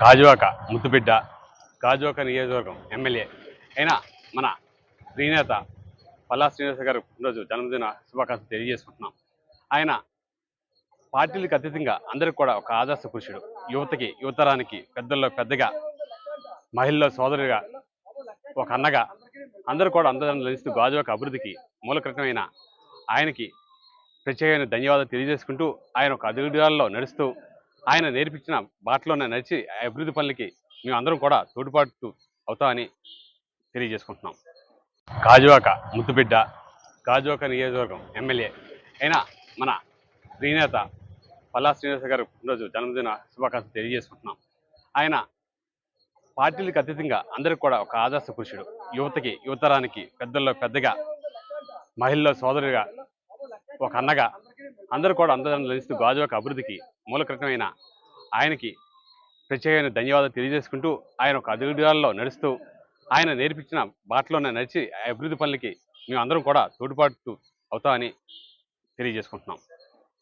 గాజువాక ముద్దుబిడ్డ గాజువాక నియోజకవర్గం ఎమ్మెల్యే అయిన మన శ్రీనేత పల్లా శ్రీనివాస గారు ఈరోజు జన్మదిన శుభాకాంక్షలు తెలియజేసుకుంటున్నాం. ఆయన పార్టీలకు అతీతంగా అందరికి కూడా ఒక ఆదర్శ పురుషుడు. యువతకి యువతరానికి పెద్దల్లో పెద్దగా మహిళల్లో సోదరుగా ఒక అన్నగా అందరూ కూడా అందరం లభిస్తూ గాజువాక అభివృద్ధికి మూలకృతమైన ఆయనకి ప్రత్యేకమైన ధన్యవాదాలు తెలియజేసుకుంటూ ఆయన ఒక అడుగుదాల్లో నడుస్తూ ఆయన నేర్పించిన బాటలోనే నడిచి ఆ అభివృద్ధి పనులకి మేము అందరం కూడా తోడ్పాటు అవుతామని తెలియజేసుకుంటున్నాం. గాజువాక ముద్దుబిడ్డ గాజువాక నియోజకవర్గం ఎమ్మెల్యే అయిన మన శ్రీనేత పల్లా శ్రీనివాస గారు ఈరోజు జన్మదిన శుభాకాంక్షలు తెలియజేసుకుంటున్నాం. ఆయన పార్టీలకు అతీతంగా అందరికి కూడా ఒక ఆదర్శ పురుషుడు. యువతకి యువతరానికి పెద్దల్లో పెద్దగా మహిళల్లో సోదరుగా ఒక అన్నగా అందరూ కూడా అందరం లభిస్తూ గాజువాక అభివృద్ధికి మూలకృతమైన ఆయనకి ప్రత్యేకమైన ధన్యవాదాలు తెలియజేసుకుంటూ ఆయన ఒక అడుగుదాల్లో నడుస్తూ ఆయన నేర్పించిన బాటలోనే నడిచి ఆ అభివృద్ధి పనులకి మేము అందరం కూడా తోడ్పాటు అవుతామని తెలియజేసుకుంటున్నాం.